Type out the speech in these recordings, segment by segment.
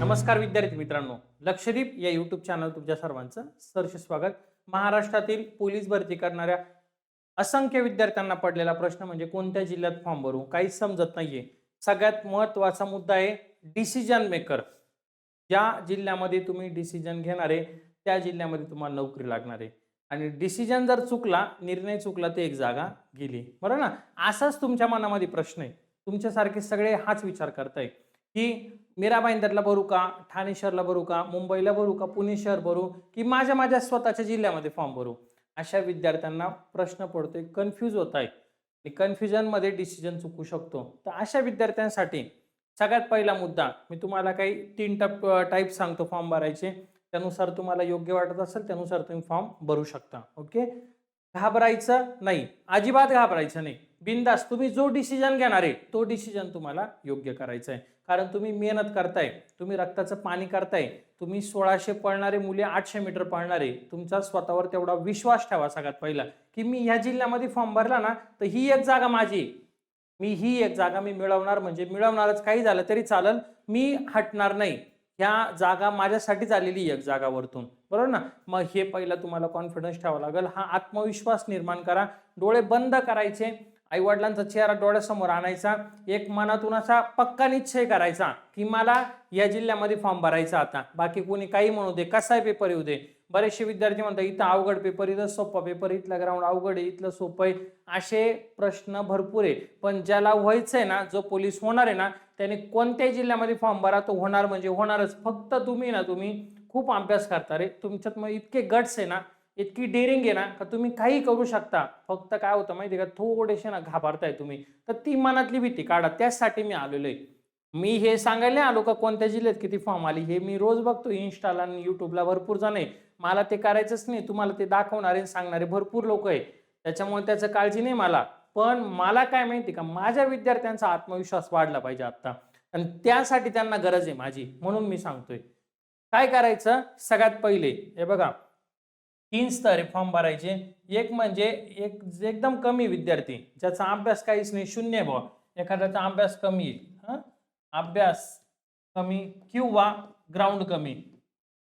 नमस्कार विद्यार्थी मित्रांनो. लक्षदीप या युट्यूब चॅनल तुमच्या सर्वांचं सहर्ष स्वागत. महाराष्ट्रातील पोलीस भरती करणाऱ्या असंख्य विद्यार्थ्यांना पडलेला प्रश्न म्हणजे कोणत्या जिल्ह्यात फॉर्म भरू? काहीच समजत नाहीये. सगळ्यात महत्त्वाचा मुद्दा आहे डिसिजन मेकर ज्या जिल्ह्यामध्ये तुम्ही डिसिजन घेणार आहे त्या जिल्ह्यामध्ये तुम्हाला नोकरी लागणार आहे. आणि डिसिजन जर चुकला निर्णय चुकला तर एक जागा गेली. बरोबर ना? असाच तुमच्या मनामध्ये प्रश्न आहे. तुमच्यासारखे सगळे हाच विचार करताय. की मीरा भाईंदरला भरू का? ठाणे शहरला भरू का? मुंबईला भरू का? पुणे शहर भरू? की माझ्या माझ्या स्वतःच्या जिल्ह्यामध्ये फॉर्म भरू? अशा विद्यार्थ्यांना प्रश्न पडतोय कन्फ्यूज होत आहे. आणि कन्फ्युजनमध्ये डिसिजन चुकू शकतो. तर अशा विद्यार्थ्यांसाठी सगळ्यात पहिला मुद्दा मी तुम्हाला काही तीन टप टाईप सांगतो फॉर्म भरायचे. त्यानुसार तुम्हाला योग्य वाटत असेल त्यानुसार तुम्ही फॉर्म भरू शकता. ओके घाबरायचं नाही. अजिबात घाबरायचं नाही. बिंदास तुम्ही जो डिसिजन घेणार आहे तो डिसिजन तुम्हाला योग्य करायचा आहे. कारण तुम्ही मेहनत करताय तुम्ही रक्ताचं पाणी करताय तुम्ही सोळाशे पळणारे मुले आठशे मीटर पळणारे तुमचा स्वतःवर तेवढा विश्वास ठेवा सगळ्यात पहिला. की मी ह्या जिल्ह्यामध्ये फॉर्म भरला ना तर ही एक जागा माझी मी ही एक जागा मी मिळवणार म्हणजे मिळवणारच. काही झालं तरी चालेल. मी हटणार नाही. ह्या जागा माझ्यासाठीच आलेली एक जागा वरतून बरोबर ना? मग हे पहिलं तुम्हाला कॉन्फिडन्स ठेवावा लागेल. हा आत्मविश्वास निर्माण करा. डोळे बंद करायचे. आईवडिलांचा चेहरा डोळ्यासमोर आणायचा. एक मनातून असा पक्का निश्चय करायचा की मला या जिल्ह्यामध्ये फॉर्म भरायचा आता. बाकी कोणी काही म्हणू दे कसाही पेपर येऊ दे. बरेचसे विद्यार्थी म्हणतात इथं अवघड पेपर इथं सोपा पेपर इथला ग्राउंड अवघड आहे इथलं सोपं आहे. असे प्रश्न भरपूर आहे. पण ज्याला व्हायचं आहे ना जो पोलीस होणार आहे ना त्याने कोणत्याही जिल्ह्यामध्ये फॉर्म भरा तो होणार म्हणजे होणारच. फक्त तुम्ही ना तुम्ही खूप अभ्यास करता रे. तुमच्यात मग इतके गट्स आहे ना इतकी डेअरिंग आहे ना का तुम्ही काही करू शकता. फक्त काय होतं माहिती आहे का थोडेसे ना घाबरताय तुम्ही. तर ती मनातली भीती काढा त्याचसाठी मी आलेलो आहे. मी हे सांगायला आलो का कोणत्या जिल्ह्यात किती फॉर्म आली हे मी रोज बघतो इन्स्टाला आणि युट्यूबला भरपूर जण आहे. मला ते करायचंच नाही तुम्हाला ते दाखवणारे सांगणारे भरपूर लोक आहे. त्याच्यामुळे त्याचं काळजी नाही मला. पण मला काय माहिती का माझ्या विद्यार्थ्यांचा आत्मविश्वास वाढला पाहिजे आता. आणि त्यासाठी त्यांना गरज आहे माझी म्हणून मी सांगतोय. काय करायचं? सगळ्यात पहिले हे बघा. तीन स्तर फॉर्म भरायचे. एक म्हणजे एक एकदम कमी विद्यार्थी ज्याचा अभ्यास काहीच नाही शून्य आहे एखाद्याचा अभ्यास कमी आहे. अभ्यास कमी किंवा ग्राउंड कमी.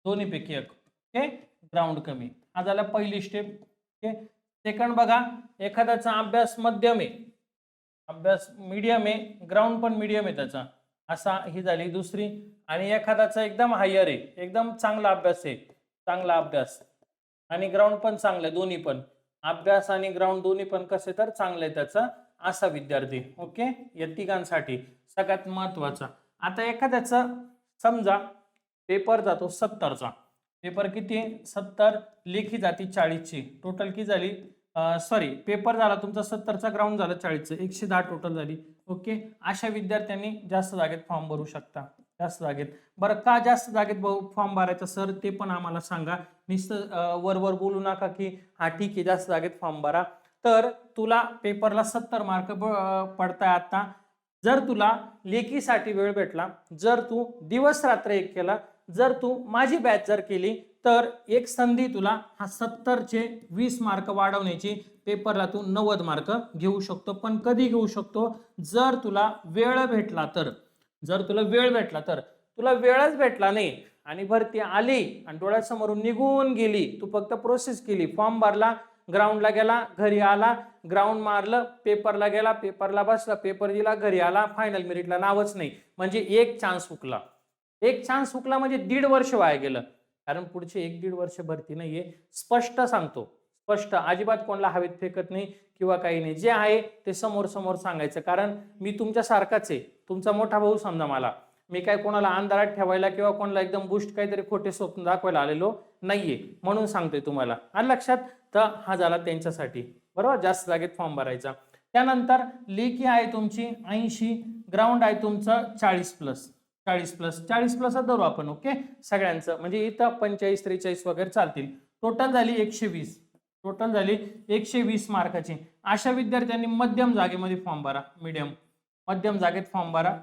दोन्हीपैकी एक. ओके? ग्राउंड कमी. हा झाला पहिली स्टेप ओके? सेकंड बघा एखाद्याचा अभ्यास मध्यम आहे. अभ्यास मीडियम आहे ग्राउंड पण मीडियम आहे त्याचा. असा ही झाली दुसरी. आणि एखाद्याचा एकदम हायर आहे एकदम चांगला अभ्यास आहे. चांगला अभ्यास. आणि ग्राउंड पण चांगलं आहे दोन्ही पण. अभ्यास आणि ग्राउंड दोन्ही पण कसे तर चांगलं आहे त्याचा असा विद्यार्थी. ओके या तिघांसाठी सगळ्यात महत्त्वाचा. आता एखाद्याचा समजा पेपर जातो सत्तरचा. पेपर किती सत्तर. लेखी जाती चाळीसची. टोटल किती झाली? सॉरी पेपर झाला तुमचा सत्तरचा ग्राउंड झाला चाळीसचं. एकशे दहा टोटल झाली. ओके अशा विद्यार्थ्यांनी जास्त जागेत फॉर्म भरू शकता. जास्त जागेत. बरं का जास्त जागेत फॉर्म भरायचा? सर ते पण आम्हाला सांगा. नुसतं वरवर बोलू नका की हा ठीक आहे जास्त जागेत फॉर्म भरा. तर तुला पेपरला सत्तर मार्क पडताय आता. जर तुला लेखीसाठी वेळ भेटला जर तू दिवस रात्र एक केला जर तू माझी बॅच जर केली तर एक संधी तुला हा सत्तरचे वीस मार्क वाढवण्याची पेपरला तू नव्वद मार्क घेऊ शकतो. पण कधी घेऊ शकतो? जर तुला वेळ भेटला तर. जर तुला वेळ भेटला तर. तुला वेळच भेटला नाही. आणि भरती आली आणि डोळ्यासमोरून निघून गेली. तू फक्त प्रोसेस केली. फॉर्म भरला ग्राउंडला गेला घरी आला ग्राउंड मारलं पेपरला गेला पेपरला बसला पेपर दिला घरी आला फायनल मेरिटला नावच नाही. म्हणजे एक चान्स हुकला. एक चान्स हुकला म्हणजे दीड वर्ष वाया गेलं. कारण पुढचे एक दीड वर्ष भरती नाहीये. स्पष्ट सांगतो. स्पष्ट. अजिबात कोणाला हवेत फेकत नाही किंवा काही नाही. जे आहे ते समोर समोर सांगायचं. कारण मी तुमच्यासारखाच आहे. तुमचा मोठा भाऊ समजा मला. मी काय कोणाला अंधारात ठेवायला किंवा कोणाला एकदम बुष्ट काहीतरी खोटे स्वप्न दाखवायला आलेलो नाहीये. म्हणून सांगतोय तुम्हाला. आणि लक्षात तर हा झाला त्यांच्यासाठी. बरोबर? जास्त जागेत फॉर्म भरायचा. त्यानंतर लेखी आहे तुमची ऐंशी ग्राउंड आहे तुमचं चाळीस प्लस. चाळीस प्लस चाळीस प्लस धरू आपण ओके सगळ्यांचं. म्हणजे इथं पंचेचाळीस त्रेचाळीस वगैरे चालतील. टोटल झाली एकशे वीस टोटल झाली एकशे वीस मार्काची. अशा विद्यार्थ्यांनी मध्यम जागेमध्ये फॉर्म भरा मीडियम मध्यम जागेत फॉर्म भरा.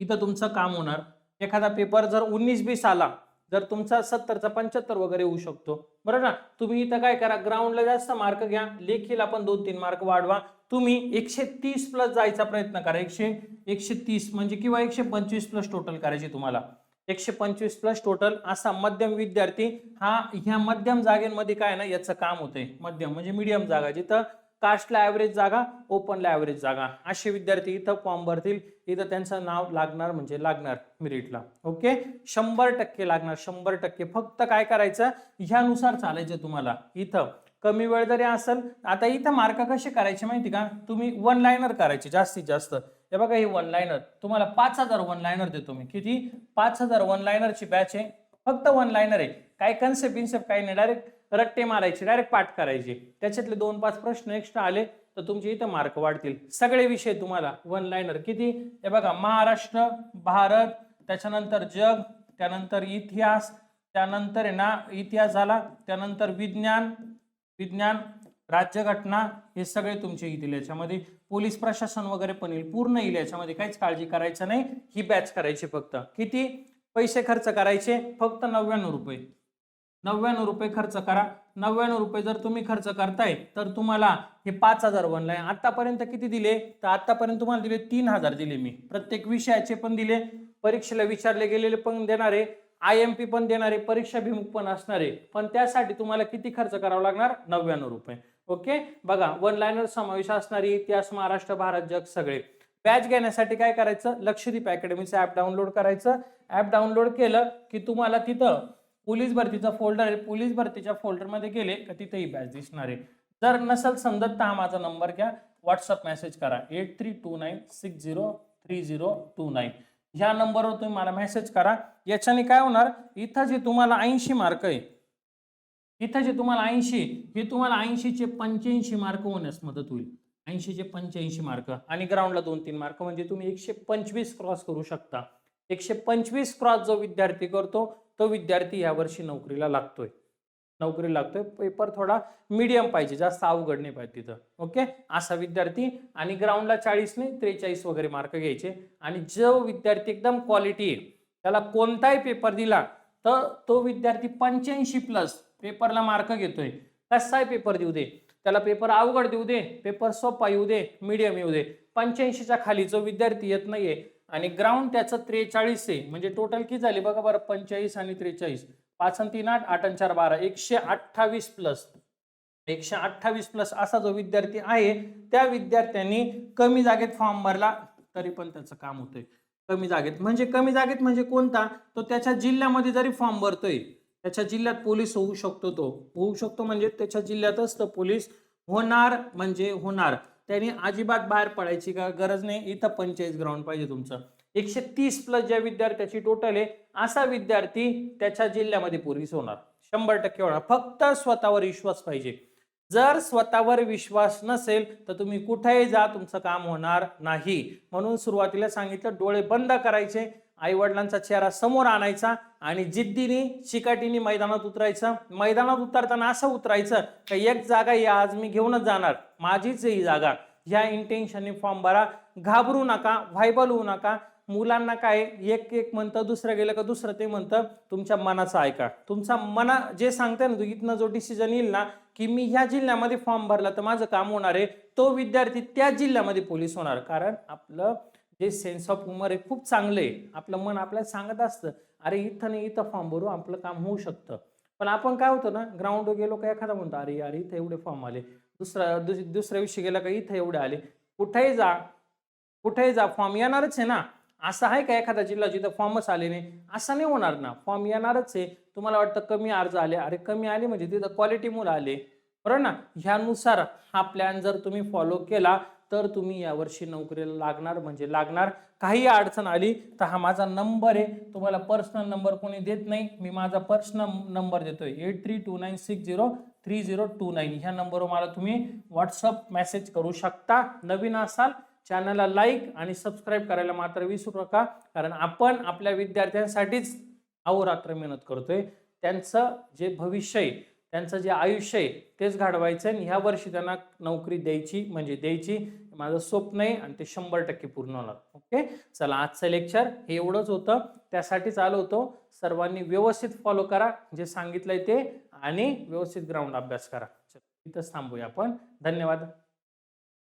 इथं तुमचं काम होणार. एखादा पेपर जर उन्नीस बीस आला जर तुमचा सत्तरचा पंच्याहत्तर वगैरे होऊ शकतो. बरोबर ना? तुम्ही इथं काय करा ग्राउंडला जास्त मार्क घ्या. लेखीला पण दोन तीन मार्क वाढवा. तुम्ही एकशे तीस प्लस जायचा प्रयत्न करा. एकशे एकशे तीस म्हणजे किंवा एकशे पंचवीस प्लस टोटल करायचे तुम्हाला. एकशे पंचवीस प्लस टोटल असा मध्यम विद्यार्थी हा ह्या मध्यम जागेमध्ये काय ना याचं काम होतंय. मध्यम म्हणजे मीडियम जागा. जिथं कास्टला ॲव्हरेज जागा ओपनला ॲव्हरेज जागा. असे विद्यार्थी इथं फॉर्म भरतील. इथं त्यांचं नाव लागणार म्हणजे लागणार मिरिटला ओके शंभर टक्के लागणार शंभर टक्के. फक्त काय करायचं? ह्यानुसार चालायचं तुम्हाला. इथं. कमी वेळ जरी असेल आता इथं मार्क कसे करायचे माहिती का? तुम्ही वन लायनर करायचे जास्तीत जास्त. हे बघा हे वन लायनर तुम्हाला पाच हजार वन लायनर देतो मी. किती? पाच हजार वन लायनरची बॅच आहे. फक्त वन लायनर आहे. काय कन्सेप्ट बिन्सेप्ट काही नाही. डायरेक्ट रट्टे मारायचे डायरेक्ट पाठ करायचे. त्याच्यातले दोन पाच प्रश्न एक्स्ट्रा आले तर तुमचे इथं मार्क वाढतील. सगळे विषय तुम्हाला वन लाईनर किती? हे बघा महाराष्ट्र भारत त्याच्यानंतर जग त्यानंतर इतिहास त्यानंतर आहे ना इतिहास झाला त्यानंतर विज्ञान विज्ञान राज्यघटना हे सगळे तुमचे येतील याच्यामध्ये. पोलीस प्रशासन वगैरे पण येईल पूर्ण येईल याच्यामध्ये काहीच काळजी करायचं नाही. ही बॅच करायची फक्त. किती? पैसे खर्च करायचे फक्त नव्याण्णव रुपये. नव्याण्णव रुपये खर्च करा. नव्याण्णव रुपये जर तुम्ही खर्च करताय तर तुम्हाला हे पाच हजार बनलाय. आतापर्यंत किती दिले? तर आतापर्यंत तुम्हाला दिले तीन हजार दिले मी. प्रत्येक विषयाचे पण दिले परीक्षेला विचारले गेलेले पण देणारे आय एम पी पण देणारे परीक्षाभिमुख पण असणारे. पण त्यासाठी तुम्हाला किती खर्च करावा लागणार? नव्याण्णव रुपये. ओके? बघा वन लाईनर समावेश असणारी इतिहास महाराष्ट्र भारत जग सगळे. बॅच घेण्यासाठी काय करायचं? लक्षदीप अकॅडमीचं ॲप डाउनलोड करायचं. ॲप डाउनलोड केलं की तुम्हाला तिथं पोलीस भरतीचा फोल्डर आहे. पोलीस भरतीच्या फोल्डरमध्ये गेले का तिथेही बॅच दिसणार आहे. जर नसेल समजत तर हा माझा नंबर घ्या. व्हॉट्सअप मेसेज करा. Eight three two nine six zero three zero two nine ह्या नंबरवर तुम्ही मला मेसेज करा. याच्याने काय होणार? इथं जे तुम्हाला ऐंशी मार्क आहे इथं जे तुम्हाला ऐंशी हे तुम्हाला ऐंशीचे पंच्याऐंशी मार्क होण्यास मदत होईल. ऐंशीचे पंच्याऐंशी मार्क आणि ग्राउंडला दोन तीन मार्क म्हणजे तुम्ही एकशे पंचवीस क्रॉस करू शकता. एकशे पंचवीस क्रॉस जो विद्यार्थी करतो तो विद्यार्थी यावर्षी नोकरीला लागतोय. नोकरी लागतोय. पेपर थोडा मीडियम पाहिजे जास्त अवघड नाही पाहिजे तिथं. ओके असा विद्यार्थी आणि ग्राउंडला चाळीस नाही त्रेचाळीस वगैरे मार्क घ्यायचे. आणि जो विद्यार्थी एकदम क्वालिटी आहे त्याला कोणताही पेपर दिला तर तो विद्यार्थी पंच्याऐंशी प्लस पेपरला मार्क घेतोय. कसाही पेपर देऊ दे. त्याला पेपर अवघड देऊ दे पेपर सोपा येऊ दे मीडियम येऊ दे. पंच्याऐंशीच्या खाली जो विद्यार्थी येत नाहीये आणि ग्राउंड त्याचं त्रेचाळीस आहे. म्हणजे टोटल किती झाले बघा बरं पंचेचाळीस आणि त्रेचाळीस. पाच आणि तीन आठ आठ आणि चार बारा. एकशे अठ्ठावीस प्लस एकशे अठ्ठावीस प्लस असा जो विद्यार्थी आहे त्या विद्यार्थ्यांनी कमी जागेत फॉर्म भरला तरी पण त्याचं काम होतंय. कमी जागेत. म्हणजे कमी जागेत म्हणजे कोणता? तो त्याच्या जिल्ह्यामध्ये जरी फॉर्म भरतोय त्याच्या जिल्ह्यात पोलीस होऊ शकतो तो. होऊ शकतो म्हणजे त्याच्या जिल्ह्यातच तो पोलीस. होणार म्हणजे होणार. त्यांनी अजिबात बाहेर पडायची का गरज नाही. इथं पंचेचाळीस ग्राउंड पाहिजे तुमचं. एकशे तीस प्लस ज्या विद्यार्थ्याची टोटल आहे असा विद्यार्थी त्याच्या जिल्ह्यामध्ये पोलीस होणार. शंभर टक्के होणार. फक्त स्वतःवर विश्वास पाहिजे. जर स्वतःवर विश्वास नसेल तर तुम्ही कुठेही जा तुमचं काम होणार नाही. म्हणून सुरुवातीला सांगितलं डोळे बंद करायचे. आई वडिलांचा चेहरा समोर आणायचा आणि जिद्दीने शिकाटीने मैदानात उतरायचं. मैदानात उतरताना असं उतरायचं का एक जागा या आज मी घेऊनच जाणार. माझीच ही जागा. ह्या इंटेन्शनने फॉर्म भरा. घाबरू नका व्हायबल होऊ नका. मुलांना काय एक एक म्हणतं दुसरं गेलं का दुसरं ते म्हणतं तुमच्या मनाचं ऐका. तुमचा मना जे सांगते ना तू इथनं जो डिसिजन येईल ना की मी ह्या जिल्ह्यामध्ये फॉर्म भरला तर माझं काम होणार आहे तो विद्यार्थी त्या जिल्ह्यामध्ये पोलीस होणार. कारण आपलं जे सेन्स ऑफ ह्युमर आहे खूप चांगलं आहे. आपलं मन आपल्याला सांगत असतं अरे इथं नाही इथं फॉर्म भरू आपलं काम होऊ शकतं. पण आपण काय होतं ना ग्राउंडवर गेलो का एखादा म्हणतो अरे यार इथं एवढे फॉर्म आले. दुसरा दुस- दुसऱ्या दिवशी गेला का इथं एवढे आले. कुठेही जा कुठेही जा फॉर्म येणारच आहे ना. असं आहे का एखादा जिल्हा जिथं फॉर्मच आले नाही? असं नाही होणार ना. फॉर्म येणारच आहे. तुम्हाला वाटतं कमी अर्ज आले. अरे कमी आले म्हणजे तिथं क्वालिटी मुलं आले. बरोबर ना? ह्यानुसार हा प्लॅन जर तुम्ही फॉलो केला तर तुम्ही यावर्षी नोकरीला लागणार म्हणजे लागणार. काही अडचण आली तर हा माझा नंबर आहे. तुम्हाला पर्सनल नंबर कोणी देत नाही. मी माझा पर्सनल नंबर देतोय. Eight three two nine six zero three zero two nine ह्या नंबरवर मला तुम्ही व्हॉट्सअप मेसेज करू शकता. नवीन असाल चॅनलला लाईक आणि सबस्क्राईब करायला मात्र विसरू नका. कारण आपण आपल्या विद्यार्थ्यांसाठीच अहोरात्र मेहनत करतोय. त्यांचं जे भविष्य आहे त्यांचं जे आयुष्य आहे तेच घडवायचं आणि ह्या वर्षी त्यांना नोकरी द्यायची म्हणजे द्यायची. माझं स्वप्न आहे आणि ते शंभर टक्के पूर्ण होणार. ओके? चला आजचं लेक्चर हे एवढंच होतं. त्यासाठीच आलो होतो. सर्वांनी व्यवस्थित फॉलो करा जे सांगितलंय ते आणि व्यवस्थित ग्राउंड अभ्यास करा. इथंच थांबूया आपण. धन्यवाद.